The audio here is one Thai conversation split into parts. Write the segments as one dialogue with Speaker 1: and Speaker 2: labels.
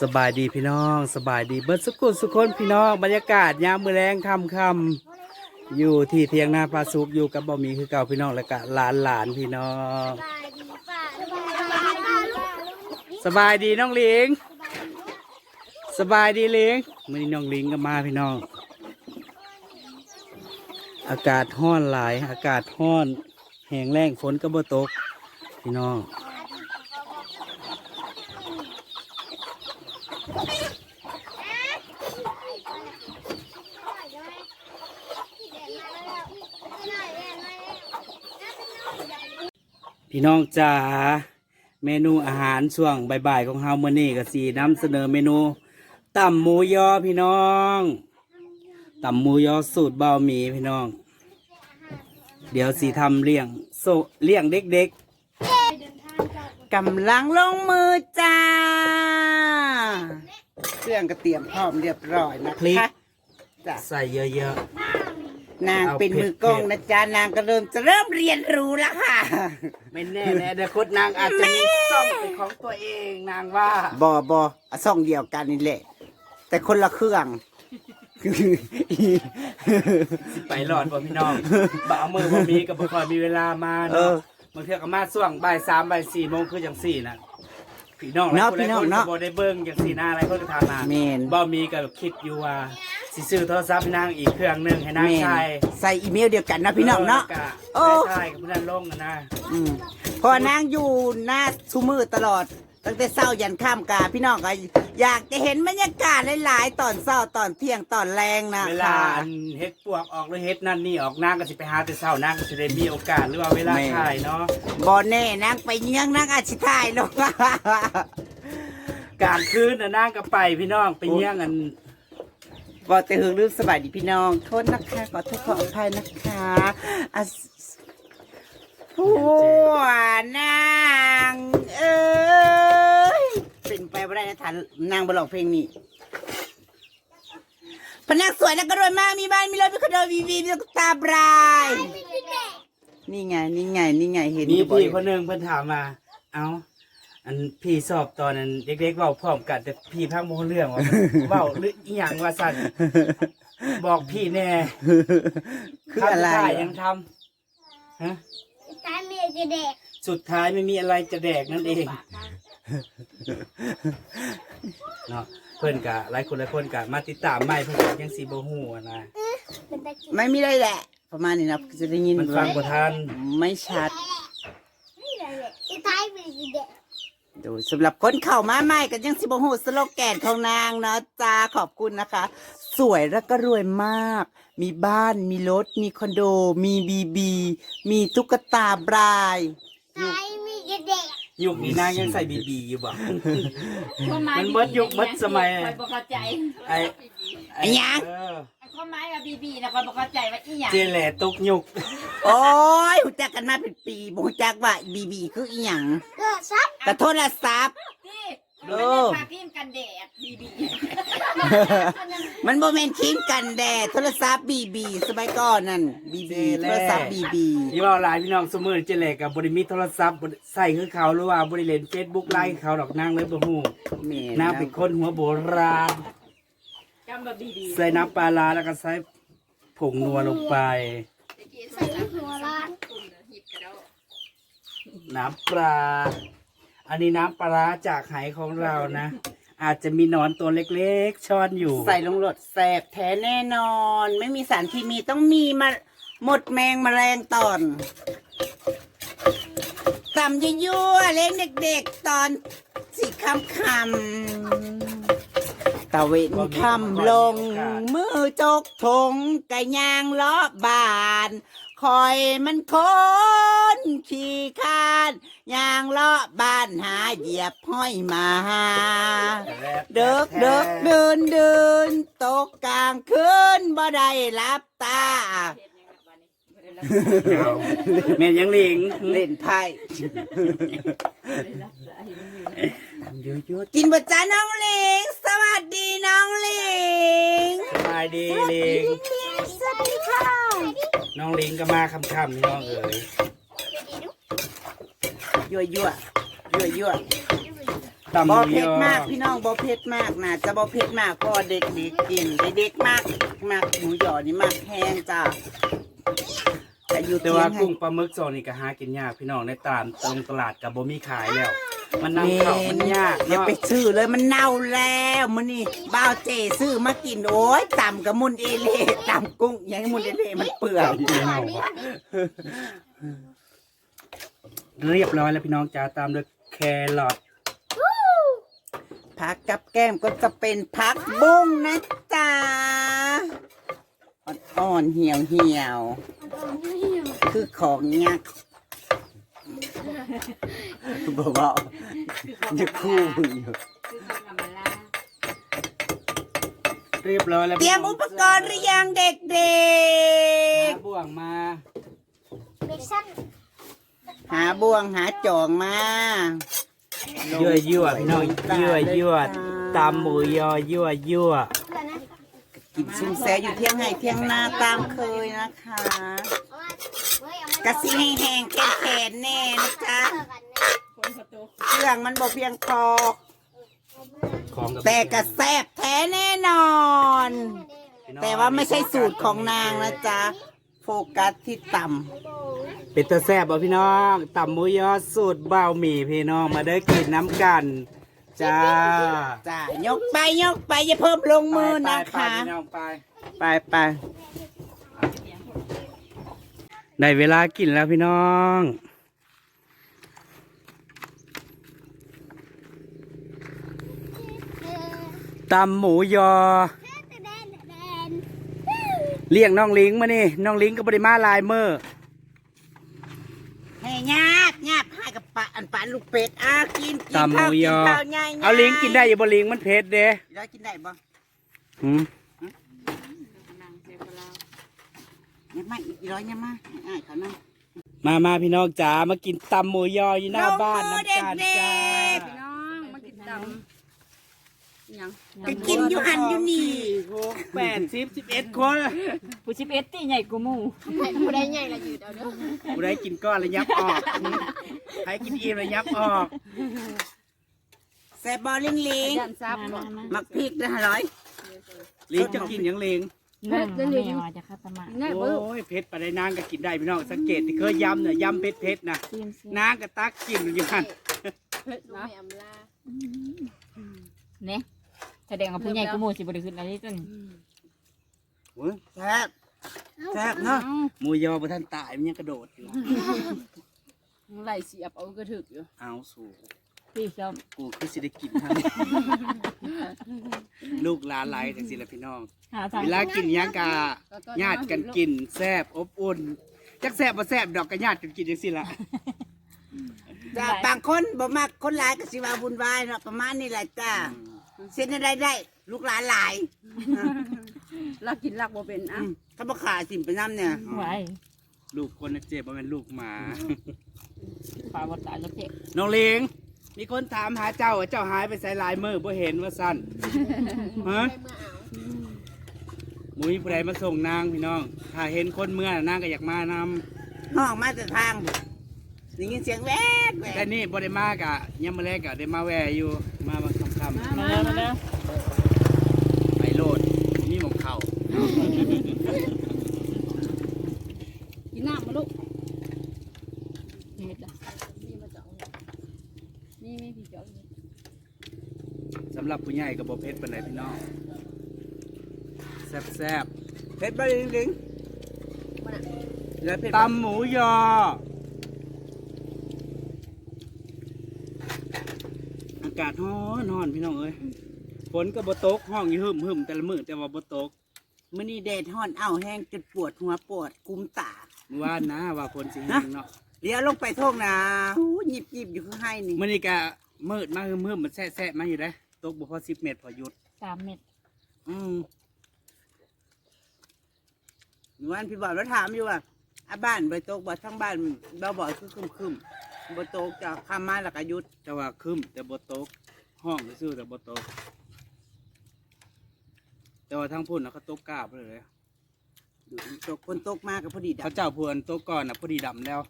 Speaker 1: สบายดีพี่น้อง สบายดีเบิดสุกุลสุคนพี่น้องบรรยากาศยามมือแรงคำคำๆอยู่ที่เทียงนาปลาสุกอยู่กับบ่มีคือเก่าพี่น้องและกะหลานหลานๆพี่น้อง สบายดีน้องลิง สบายดีลิงมื่อนี้น้องลิงก็มาพี่น้อง อากาศห้อนหลาย อากาศห้อน แห้งแล้งฝนก็บ่ตก พี่น้อง พี่น้องจ๋าเมนูอาหารช่วงบ่ายๆของเฮามื้อนี้ก็สีนำเสนอเมนูตำหมูยอพี่น้องตำหมูยอสูตรเบาหมี่พี่น้อง เดี๋ยวสีทำเลี้ยงโซเลี้ยงเด็กๆกำลังลงมือจ้า
Speaker 2: เครื่องก็เตรียมพร้อมเรียบร้อยนะ
Speaker 1: พริก
Speaker 2: คะจ้ะ
Speaker 1: ใส่เยอะ
Speaker 2: นาง
Speaker 1: เอา
Speaker 2: เป็น
Speaker 1: เผ็ด
Speaker 2: มือกล้อง
Speaker 1: เผ็ด
Speaker 2: นะจ๊ะนางก็เริ่มจะเริ่มเรียนรู้แล้วค่ะ
Speaker 1: ๆไม่แน่แน่เดี๋ยวคตนางอาจจะมีซ่องเป็นของตัวเองนางว่า
Speaker 2: บอบออะซ่องเดียวกันนี่แหละ แต่คนละเครื่อง
Speaker 1: ไปหลอดบ่พี่น้องบ่เอามือบ่มีกับบ่ค่อยมีเวลามา
Speaker 2: เอ
Speaker 1: เนาะ
Speaker 2: อ
Speaker 1: บางเทื่อก็มาช่วงบ่ายสามบ่ายสี่โมงคือจังสี่น่ะพี่น้องหลาย
Speaker 2: เนาะ
Speaker 1: คน
Speaker 2: พี่
Speaker 1: หลาย
Speaker 2: น้อง
Speaker 1: คน
Speaker 2: เนาะ
Speaker 1: ก็บ่ได้เบิ่งจังสี่หน้าอะไรเพิ่นก็ถามมา
Speaker 2: แม่น
Speaker 1: บ่มีก็คิดอยู่ว่า สิซื้อโทรศัพท์ให้นางอีกเครื่องหนึงให้นาง
Speaker 2: แม่น
Speaker 1: ใช้
Speaker 2: ใส่อีเมลเดียวกันนะพี่น้องเนาะ โอ้
Speaker 1: โอ้ใช่กับผู้นั้นลงกันนะ
Speaker 2: อืมเพอนางอยู่หน้าชูมือตลอด ตั้งแต่เช้ายันค่ำกาพี่น้องก็อยากจะเห็นบรรยากาศหลายๆตอนเช้าตอนเที่ยงตอนแรงนะ
Speaker 1: เวลา
Speaker 2: คะ
Speaker 1: อันเฮ็ดปวกออกหรือเฮ็ดนั่นนี่ออกนางก็สิไปหาแต่เช้านางก็สิได้มีโอกาสหรือว่าเวลาถ่ายเนาะ
Speaker 2: บอแน่นางไปเยี่ยงนางอาชิทายลง
Speaker 1: กลางคืนน่ะนางก็ไปพี่น้องไปเยี่ยงอัน
Speaker 2: บอกแต่หึงลืมสบายดีพี่น้องโทษนะคะขอโทษขออภัยนะคะอะผัวนางเอ้ยเป็นไปไม่ได้นะทันนางบลอกเพลงนี้พนักสวยนักกระโดดมากมีบ้านมีรถมีคอนโดวีวีมีตุ๊กตาบรายนี่ไงนี่ไงนี่ไงเห็น
Speaker 1: มี
Speaker 2: อยู่บ่
Speaker 1: พี่คนหนึ่งเพิ่นถามมา เอา อันพี่สอบตอนนั้นเด็กๆเว้าพร้อมกัน แต่พี่พังโมเรื่องว่าเว้าหรืออีหยังว่าสั่นบอกพี่แน่
Speaker 2: คืออะไร
Speaker 1: คำสุดท้ายยังทำฮะ
Speaker 3: ตาเมียจะเด็ก
Speaker 1: สุดท้ายไม่มีอะไรจะแดกนั่นเอง เนาะเพิ่นกะหลายคนหลายคนกะมาติดตามใหม่เพิ่นก็ยังสิบ่ฮู้อะนะ
Speaker 3: เป็นตะกี้
Speaker 2: ไม่มีอะไรแหละ ประมาณนี้นะจะได้ยิน
Speaker 1: มันฟังบ่ทัน
Speaker 2: ไม่ชัด
Speaker 3: นี่แหละอีตายเมียจะเด็ก
Speaker 2: ดูสำหรับคนเข้ามาใหม่ก็ยังสิบหูสโลแกนของนางเนาะจ้าขอบคุณนะคะ สวยแล้วก็รวยมาก มีบ้านมีรถ มีคอนโด มีบีบี มีตุ๊กตาบราย
Speaker 3: ตายมียจะเด็ก
Speaker 1: ยุคนี้นางยังใส่บีบีอยู่บ่
Speaker 4: ความหาย
Speaker 1: มันเบิดยุคเบิดสมัย
Speaker 4: คอยบอกเข้าใจ
Speaker 1: ไอ้
Speaker 2: ไอ้หยัง
Speaker 1: เออ
Speaker 4: ความหมายว่าบีบีนะคอยบอกเข้าใจว่าอีหยัง
Speaker 1: เจแหล่ตกยุค
Speaker 2: โอ้ยหูจักกันมาเป็นปีบ่หูจักว่าบีบีคืออีหยัง
Speaker 3: เกิดซับ
Speaker 2: กระโทษละซับ
Speaker 4: ที่
Speaker 2: โอ้
Speaker 4: มัน เป็นปากทีมกันแดดบีบี
Speaker 2: มันโมเมนต์คิงกันแดดโทรศัพท์บีบีสมัยก่อนนั่นบีบีโทรศัพท์บีบี
Speaker 1: ที่ว่าหลายพี่น้องสมือเจแหล่กับบริมีโทรศัพท์บ่ได้ใส่คือเขาหรือว่าบริเล่นเฟซบุ๊กไลน์คือเขาดอกนางเลยบ่ฮู้
Speaker 2: แม่
Speaker 1: นางเป็นคนหัวโบราณ
Speaker 4: จำแบบบีบี
Speaker 1: ใส่น้ำปลาร้าแล้วก็ใส่ผงนัวลงไป
Speaker 3: ใส่หัวล้าน
Speaker 1: น้ำปลา อันนี้น้ำปลาร้าจากไหของเรานะ อาจจะมีหนอนตัวเล็กๆช้อนอยู่
Speaker 2: ใส่ลงรถแสบแท้แน่นอน ไม่มีสารเคมีต้องมีมาหมดแมงมแมลงตอนต่ำยั่วๆเล่นเด็กๆตอนสีคำคำตะเวนคำลง มือจกทงกะยางล้อบาน คอยมันคนขี่คานยางล้อบานหาเหยียบห้อยมาเดิกเดิกเดินเดินตกกลางคืนบ่ได้รับตา
Speaker 1: เมนยังลิง
Speaker 2: เล่นไพ่
Speaker 1: เยอะ
Speaker 2: กินบ่จ้าน้องลิง สวัสดีน้องลิง
Speaker 1: ๆสบายดีลิง
Speaker 2: สวัสดีค่ะ
Speaker 1: น้องลิงก็มาคำๆนี่น้องเอ๋ย
Speaker 2: ยั่วยั่วยั่วยั่ว
Speaker 1: ตำห
Speaker 2: บ่
Speaker 1: มู
Speaker 2: เผ็
Speaker 1: ย
Speaker 2: ด
Speaker 1: อ
Speaker 2: มากพี่น้องบ่เผ็ดมากนะจะบ่เผ็ดมากเพราะเด็กดีกินเด็กๆมากมากหมูหยอนี่มากแห้งจ้าแต่อยู่
Speaker 1: แต่
Speaker 2: เตีย
Speaker 1: ว่าง
Speaker 2: ให้
Speaker 1: กุ้งปลาหมึกโซนนี่ก็หากินยากพี่น้องในตามตรงตลาดกับบ่มีขายแล้ว มันนำเข้ามันยาก
Speaker 2: อย่า
Speaker 1: เนาะ
Speaker 2: ไปซื้อเลยมันเน่าแล้วมื้อนี้บ้าวเจซื้อมากินโอ้ยต่ำกับมุนเอเล่ต่ำกุ้งอยังให้มุนเอเล่มันเปื่อย
Speaker 1: เรียบร้อยแล้วพี่น้องจ้าตามด้วยแครอท
Speaker 2: ผักกับแก้มก็จะเป็นผักบุ้งนะจ๊ะอ่อนๆเหี่ยวเหี่ยวๆ คือของยักษ์ บอกว่าจะคู่อยู่
Speaker 4: คือคนธรรมดา
Speaker 1: เรียบร้อยแล้ว
Speaker 2: เตรียมอุปกรณ์หรือยังเด็ก
Speaker 1: หาบ่วงมา
Speaker 3: เด็กสั้น
Speaker 2: ๆ หาบ่วงหาจองมา
Speaker 1: ยั่วยั่วพี่น้องยั่วยั่วตำหมูยอยั่วยั่ว
Speaker 3: เพื่อนนะ
Speaker 2: กินซุ่มแซอยู่เที่ยงให้เที่ยงหน้าตามเคยนะคะ
Speaker 3: เอามาเฮ้ยเอามา ก
Speaker 2: ระซิแห้งๆแข็งๆแน่นะจ๊ะ
Speaker 3: เพื่อนกันนะ
Speaker 4: คนประตู
Speaker 2: เครื่องมันบ่เพียงพอ
Speaker 1: ของกับ
Speaker 2: แต่กระแซบแท้แน่นอน
Speaker 1: พี่น้อง
Speaker 2: แต่ว่าไม่ใช่สูตรของนางนะจ๊ะ โฟกัสที่ต่
Speaker 1: เป็นตะแซ่บบ่พี่น้องตำหมูยอสูตรเบาหมี่พี่น้องมาได้อกินน้ำกันจ้าำ
Speaker 2: จ้ะยกไปยกไปอย่าเพิ่มลงมือนะ
Speaker 1: ไป
Speaker 2: คะ
Speaker 1: ๆพี่น้องไป
Speaker 2: ไปไป
Speaker 1: ได้เวลากินแล้วพี่น้อง ตำหมูยอ
Speaker 3: แดนแดน
Speaker 1: เลี้ยงน้องลิงมานี่ น้องลิงก็บริมาหลายเมื่อ
Speaker 2: ให้ญาติญาติให้กับปะอันปานลูกเป็ดอะกินกิน
Speaker 1: ตำหมู
Speaker 2: ข้าวยกิน
Speaker 1: อ
Speaker 2: ข้าวง่ายๆ
Speaker 1: เอาลิงกินได้อยู่บ่ลิงมันเผ็ดเด้
Speaker 2: ได้กินได้บ่
Speaker 1: หืม
Speaker 4: นั่งเซฟเรา
Speaker 2: ยังไม่อีกร้อยยังมาอ่ายเขานั่ง
Speaker 1: มามาพี่น้องจ๋ามากินตำหมูยออยู่หน้าบ้านน้ำกันจ้า
Speaker 4: พี่น้องมากินตำยัง
Speaker 2: ก็กินอยู่หันอยู่นี่
Speaker 1: หกแปดสิบสิบเอ็ดคน
Speaker 4: ผู้ชิบเอ็ดตีใหญ่กูมู
Speaker 3: ผู้ใดใหญ่ละยืดเอาเด้อ
Speaker 1: กูได้กินก้อนระยับออกใครกินอิ่มระยับออก
Speaker 2: แซ่บบอลิงลิง
Speaker 4: ยันซับ
Speaker 2: มักพริกนะร้อย
Speaker 1: ลิงจะกินหยังลิง
Speaker 4: นั่งนั่งอยู่จะคาตมาง่าย
Speaker 1: โอ
Speaker 4: เบิ้้
Speaker 1: ยเผ็ดไปได้นางก็กินได้พี่น้องสังเกตที่เคยยำเนี่ยยำเผ็ดเผ็ดๆนะ
Speaker 4: ซีมซี
Speaker 1: นางก็ตักกินอยู่หัน
Speaker 3: ลูกแม่อำลา
Speaker 4: เนี่ยแสดงว่าผู้ใหญ่กูมูสิบริสุทธิ์อะไรจน
Speaker 1: โอ้ย
Speaker 2: แซ่บแซ่บเนาะ
Speaker 1: หมูยอประท่านตายมันยังกระโดดอยู่
Speaker 4: ไหลเสียบเอากระถึกอยู่
Speaker 1: เอาสู่
Speaker 4: พี่ชอบ
Speaker 1: กูคือสิได้กินทั้งลูกหลานหลายจังสิละพี่น้อง
Speaker 4: หาทาง
Speaker 1: เวลากินหยังกะญาติกันกินแซ่บอบอุ่นจักแซ่บบ่แซ่บดอกก็ญาติกันกินจังสิละ
Speaker 2: จ้ะบางคนบ่มักคนหลายก็สิว่าบุญวายเนาะประมาณนี้แหละจ้าเส้นอะไรได้ ลูกหลานหลาย
Speaker 4: ลักกินลักบ่เป็นอะ
Speaker 2: อืมเขาบ่ขาสิมไปน้ำเนี่ย
Speaker 4: ไหว
Speaker 1: ลูกคนน่ะเจ็บบ่แม่นลูกหมา
Speaker 4: ปลาบดตายแล้วเจ็บ
Speaker 1: น้องเลง มีคนถามหาเจ้าว่าเจ้าหายไปใส่ลายมือบ่เห็นว่าสั้นฮะ
Speaker 3: เมื่อเอา
Speaker 1: หมุยผู้ใดมาส่งนางพี่น้อง ถ้าเห็นคนเมื่อน่ะนางก็อยากมานำ
Speaker 2: ห้องมาแต่ทางได้ยินเสียงแวดแว
Speaker 1: แต่
Speaker 2: ด
Speaker 1: นี่บ่ได้มากะยังมาแรกกะได้มาแวอยู่มาบางคำ
Speaker 4: มาแล้วมาแล้ว
Speaker 1: ๆไปโลดมีหมองเข่า
Speaker 4: กินน้ำมาลูกนี่จ้ะนี่มาจ่อนี่มีพี่จ่อ
Speaker 1: สำหรับผู้ ใหญ่กับบ่เพชรปานใดพี่น้องแซ่บ
Speaker 2: เผ็ดบ่ลิงลิงแล้วเผ็ด
Speaker 1: ๆ
Speaker 2: บ่
Speaker 1: ตำหมูยออากาศร้อนร้อนพี่น้องเอ้ยฝนก็บ่ตกห้องอยู่หึมหึมๆแต่ละมื้อแต่ว่าบ่ตก
Speaker 2: มื้อนี้แดดฮ้อนอ้าวแห้งจนปวดหัวปวดกุมตา
Speaker 1: เมื่อวานนะว่าฝนสิแห้งเนาะ
Speaker 2: เดี๋ยวลงไปท่งนาหูหยิบหยิบอยู่ข้างให้นี่
Speaker 1: มื่อนี้ก็มืดมาคือมืดมันแซ่แซ่มาอยู่ได้ต กบุพอสิบเมตรพอหยุด
Speaker 4: สามเม็ด
Speaker 2: อืมวันพี่บอกแล้วถามอยู่ว่าอาบ้านใบตกบ่ทั้งบ้านเราบอกคือคึมคึมๆบ่ตกจะข้ามมาแล้วก็หยุด
Speaker 1: แต่ว่าครึมแต่บ่ตกห้องซื่อๆแต่บ่ตก แต่ว่าทั้งพุ่นนะเขาตกกล้าไปเลย
Speaker 2: ตกคนตกมากก็พอดีดั
Speaker 1: เขา
Speaker 2: บ
Speaker 1: เจ้าพวนตกก่อนนะพอดีดำแล้ว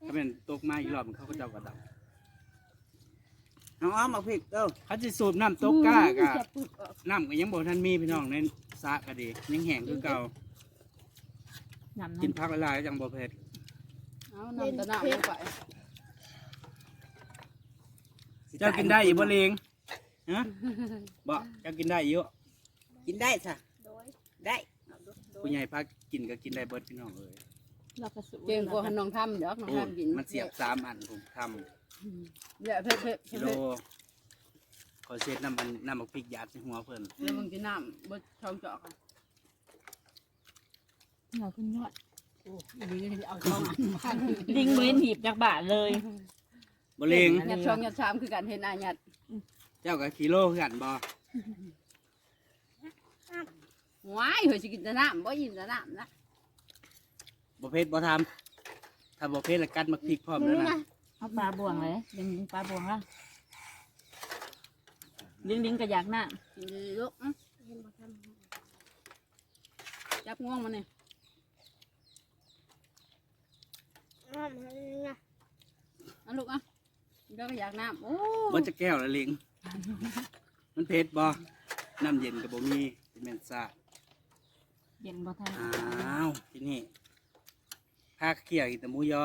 Speaker 1: ถ้าเป็นตกมาอีกรอบเขาก็เจ้าก็ด
Speaker 2: เอาอ้อมมาพริกเด้อ
Speaker 1: เขาจะสูบน้ำตกก้ากะ
Speaker 4: จับปึกออก
Speaker 1: น้ำก็ยังบ่ทันมีพี่น้องในสระก็ดียังแห้งคือเก่า
Speaker 5: น้ำ
Speaker 1: กิน
Speaker 5: น้ำ
Speaker 1: ผักละลายจังบ่เผ็ด
Speaker 4: เอาน้ำตะหนาวลงไป
Speaker 1: เจ้ากินได้อีกบ่เลงฮะบ่เจ้ากินได้อยู่
Speaker 2: กินได้ซะ
Speaker 3: โดย
Speaker 2: ได้
Speaker 1: ผู้ใหญ่พากินก็กินได้เบิดพี่น้องเอ้ย
Speaker 5: เราก็สูบ
Speaker 4: เก่งกว่าขนมทำเดี๋ยวน้อง
Speaker 1: โอ้
Speaker 4: ทำกิน
Speaker 1: มันเสียบสามอันผมท
Speaker 4: เดี๋ยวเผ็ดเผ็ดำเผ็
Speaker 1: กิ
Speaker 4: ด
Speaker 1: โลขอเช็ดน้ำมันน้ำบักพริกหยาดใส่หัวเพิ่น
Speaker 4: เดี๋ยวมึงกินน้ำบดช่องจอกอะ
Speaker 5: เราขึ้นยอด
Speaker 4: โอ้ยดีเลยเอาช่องอันมา
Speaker 5: ลิงเว้นหีบจากบาทเลย
Speaker 1: บ่เลง
Speaker 4: ยัดช่องยัดชามคือการเห็นอายัด
Speaker 1: เจ้ากับกิโลคือกันบ่
Speaker 4: ว้ายเฮ้ยสิกินแต่น้ำบ่ยินแต่น้ำนะ
Speaker 1: บ่เผ็ดบ่ทำถ้าบ่เผ็ดแล้วกัดมักพริกพร้อมแล้วนะ
Speaker 5: เอาปลาบวงเลยลิงลิงปลาบวงละลิงลิงกระยากหน้า
Speaker 4: กินดีๆลูกอื้อ
Speaker 3: เห็นบ่ทำ
Speaker 4: จับง่วงมาเนี่ย
Speaker 3: อ้อมหันนะ
Speaker 4: เอาลูกอะเดี๋ยวก็อยากน้ำโอ้
Speaker 1: บ่จะแก้วละเลงมันเผ็ดบ่น้ำเย็นก็บ่มีเป็นแม่นซ่า
Speaker 5: เย็นบ่ทัน
Speaker 1: อ้าวที่นี่ภาคเคี่ยวกินแต่หมูยอ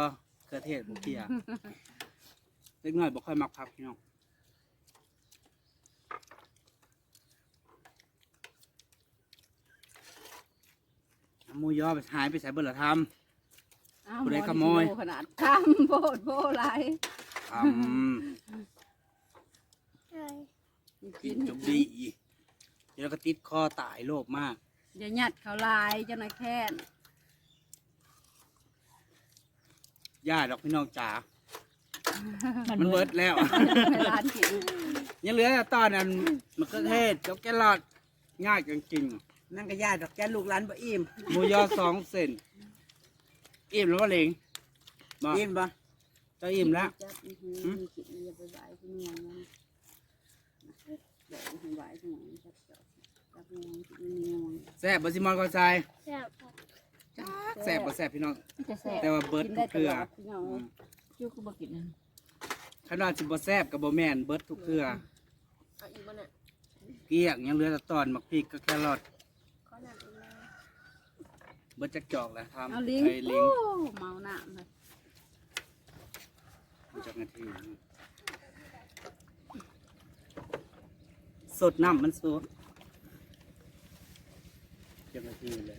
Speaker 1: เครือเทศบ่เคี่ยวเล็กน้อยบ่ค่อยมักผักพี่น้องเอาหมูยอไปหายไปใส่เบิ่ละทำ
Speaker 4: อ้าว
Speaker 1: ผู้ใด
Speaker 4: หอนี่
Speaker 1: ขโมย
Speaker 4: สิโขนาดทำโบดโบไร
Speaker 1: ทำ
Speaker 3: เอ้ย
Speaker 1: กินจบดีอีกเดี๋ยวก็ติดคอตายโลภมาก
Speaker 4: อย่าหยัดเขาลายเจ้านายแค้น
Speaker 1: ย่าดอกพี่น้องจ๋า
Speaker 5: มัน
Speaker 1: มัน
Speaker 5: เบิ
Speaker 1: เบิ
Speaker 5: ด
Speaker 1: ดแล้ว
Speaker 4: ให้ร้านกิน
Speaker 1: ยังเหลือแต่ตอนนั้นมะเขือเทศกับแกลลอดง่ายจริง
Speaker 2: นั่งกระยาดอกแกลูกหลานบ่อิ่ม
Speaker 1: ๆหมูยอสองเซนอิ่มแล้วว่าเลงบ่
Speaker 2: อิ่มบ่
Speaker 1: เจะอิ่มแล้ว
Speaker 4: จับอีกทีมีกินอย่าไปไหวที่เมืองนั้นเดี๋ยวให้ไหวที่เมืองจับจับจับเมืองกินเมือง
Speaker 1: แซ่บบซิมอนก็ใจ
Speaker 3: แซ่บครับ
Speaker 1: แซ่บบ่แซ่บพี่น้อง
Speaker 5: มันจะแสบ
Speaker 1: แต่ว่าเบิด
Speaker 4: กิน
Speaker 1: ทุ
Speaker 4: ได้
Speaker 1: ก
Speaker 4: ต
Speaker 1: เกลื
Speaker 4: ล
Speaker 1: อ
Speaker 4: อดพี่น้อง
Speaker 1: อืม
Speaker 5: จิ้วคือบ่กินนั่น
Speaker 1: ขนาดสิบ่แซ่บกับบ่แม่นเบิดทุกเกลือ
Speaker 3: เอาอีกบ่เนี่ย
Speaker 1: เกลี้ยงยังเหลือแต่ตอนมักพริกกับแครอท
Speaker 3: ขอน้ำอีกแล้ว
Speaker 1: เบิดจักจอกแล้วทำ
Speaker 4: เอาลิง
Speaker 1: ไอ้ลิง
Speaker 4: โอ้เมาหน้าเลย
Speaker 1: รู้จักนาทีสดน้ำมันสดจักนาทีเลย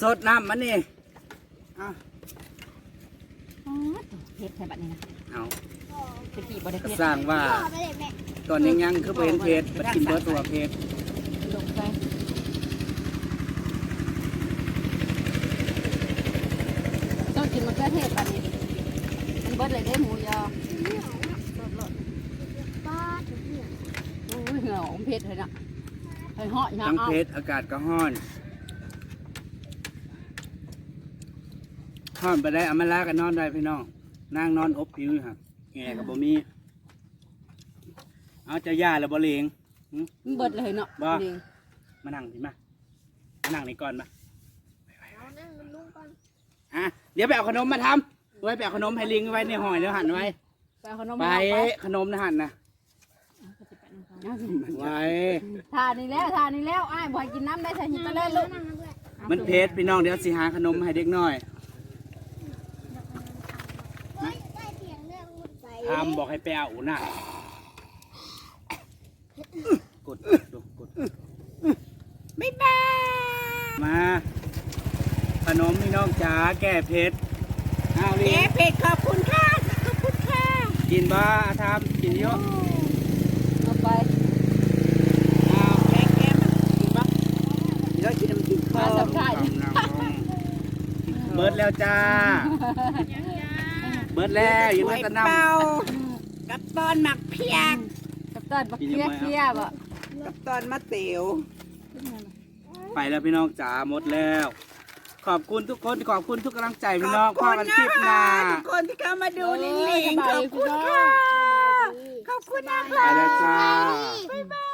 Speaker 1: สดน้ำมันนี่
Speaker 2: อ้าว
Speaker 5: อ๋อตัวเฮ็ดใส่บัดนี้นะ
Speaker 1: เอา
Speaker 5: ตะกี้บ่ได้
Speaker 1: ก็
Speaker 5: เฮ็ด
Speaker 1: สร้างว่า
Speaker 3: พ่อไปเลยแม่
Speaker 1: ตอนยังยังคือเป็นเพชรมันกินเบิร์ตัวเพชร
Speaker 5: ลงไป
Speaker 4: ต้องกินมะเขือเทศแบบนี้มันเบิดเลยได้หมูยอ
Speaker 3: ป้าถึงเนี่ย
Speaker 4: โอ้ยเหงาเผ็ดเลยนะ ไอ้เหาะยา
Speaker 1: ทั้ง
Speaker 4: เอา
Speaker 1: เพชรอากาศก็ห้อนห้อนไปได้เอามาลากันนอนได้พี่น้องนั่งนอนอบผิวอยู่ครับแง่กับบ่มีเอาเจะย่าแล้วบ่เลงหึ
Speaker 4: มันเบิดเลยเนาะ
Speaker 1: บ่
Speaker 4: ลิง
Speaker 1: มานั่งสิมามานั่งนี่ก่อนมา
Speaker 3: เอานั่งมันลุงก่อน
Speaker 1: อะเดี๋ยวไปเอาขนมมาทำไว้ไปเอาขนมให้ลิงไว้ในห่อเดี๋ยวหั่นไว้
Speaker 4: ไปเอาขนม
Speaker 1: ไป
Speaker 4: มาเอาไป
Speaker 1: ขนมนะหั่นนะ
Speaker 5: ก็สิ ไปนำเขา
Speaker 1: ไว้
Speaker 4: ทานนี่แล้วทานนี่แล้วอ้ายบ่ให้กินน้ำได้ใส่หินไปเลยลูก
Speaker 3: นั่งนะเพื่อน
Speaker 1: มันเพชรพี่น้องเดี๋ยวสิหาขนมให้เด็กน้อย
Speaker 3: เฮ้ยได้เสียงเรื่องมุดไป
Speaker 1: ทำบอกให้ไปเอาน่ะกดดูกด
Speaker 2: บ๊ายบาย
Speaker 1: มาขนมพี่น้องจ๋าแก้เพชรเอาลิ
Speaker 2: เจ๊
Speaker 1: ง
Speaker 2: เป็ดขอบคุณค่ะขอบคุณค่ะ
Speaker 1: กินบ้าทำกินเยอะ
Speaker 4: เอาไป
Speaker 1: เอา
Speaker 2: แกงแกงมันกินปะเดี๋ยวกินน้ำจิ้ ม
Speaker 4: มาสัมภาษณ์
Speaker 1: เบิร์ดแล้วจ้า เบิร์ดแล้วอยู่ในตะน
Speaker 2: เป่ากับตอนหมักเพียก
Speaker 4: กับตอนบักเคี้ยเคี้ยบ่
Speaker 2: กับตอนมะเตียวำ
Speaker 1: ไปแล้วพี่น้องจ๋าหมดแล้ว ขอบคุณทุกคนขอบคุณทุกกำลังใจพี่น้อง
Speaker 2: ข
Speaker 1: พ่
Speaker 2: อ
Speaker 1: อบกัน
Speaker 2: คุณ
Speaker 1: คลิปหน้า
Speaker 2: ทุกคนที่เข้ามาดูลิงลิงขอบคุณค่ะขอบคุณนะ
Speaker 1: ไป
Speaker 2: คะ
Speaker 1: แล้วจ้า
Speaker 3: บ๊ายบาย